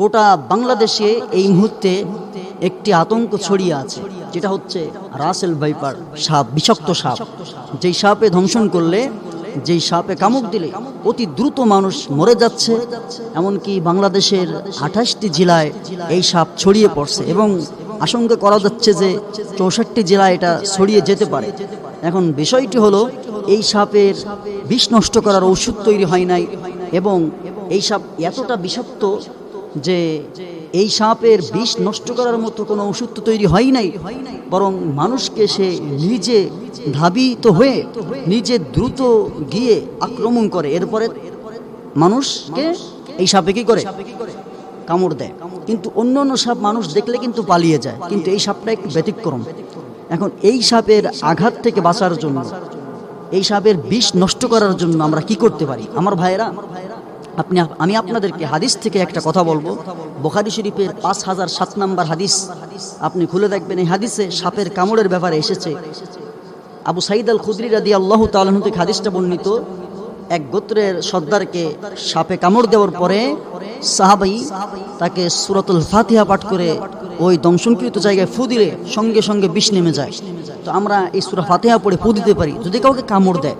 গোটা বাংলাদেশে এই মুহূর্তে একটি আতঙ্ক ছড়িয়ে আছে, যেটা হচ্ছে রাসেল ভাইপার সাপ, বিষাক্ত সাপ। যেই সাপে ধ্বংসন করলে, যেই সাপে কামুক দিলে অতি দ্রুত মানুষ মরে যাচ্ছে, এমনকি বাংলাদেশের আঠাশটি জেলায় এই সাপ ছড়িয়ে পড়ছে এবং আশঙ্কা করা যাচ্ছে যে চৌষট্টি জেলায় এটা ছড়িয়ে যেতে পারে। এখন বিষয়টি হলো, এই সাপের বিষ নষ্ট করার ওষুধ তৈরি হয় নাই এবং এই সাপ এতটা বিষাক্ত যে এই সাপের বিষ নষ্ট করার মতো কোনো ওষুধ তো তৈরি হয় নাই, বরং মানুষকে সে নিজে ধাবিত হয়ে নিজে দ্রুত গিয়ে আক্রমণ করে। এরপরে মানুষকে এই সাপে কি করে? কামড় দেয়। কিন্তু অন্য অন্য সাপ মানুষ দেখলে কিন্তু পালিয়ে যায়। কিন্তু এই সাপটা একটু ব্যতিক্রম। এখন এই সাপের আঘাত থেকে বাঁচার জন্য, এই সাপের বিষ নষ্ট করার জন্য আমরা কি করতে পারি? আমার ভাইয়েরা আপনি আমি আপনাদেরকে হাদিস থেকে একটা কথা বলব। বোখারি শরীফের পাঁচ হাজার সাত নাম্বার হাদিস। আপনি খুলে দেখবেন এই হাদিসে সাপের কামড়ের ব্যাপারে এসেছে। আবু সাইদ আল খুদরি রাদি আল্লাহ তালন হাদিসটা বর্ণিত। এক গোত্রের সর্দারকে সাপে কামড় দেওয়ার পরে সাহাবাই তাকে সুরাতুল ফাতিহা পাঠ করে ওই দংশনকৃত জায়গায় ফু দিলে সঙ্গে সঙ্গে বিষ নেমে যায়। তো আমরা এই সুরা ফাতিহা পড়ে ফু দিতে পারি। যদি কাউকে কামড় দেয়।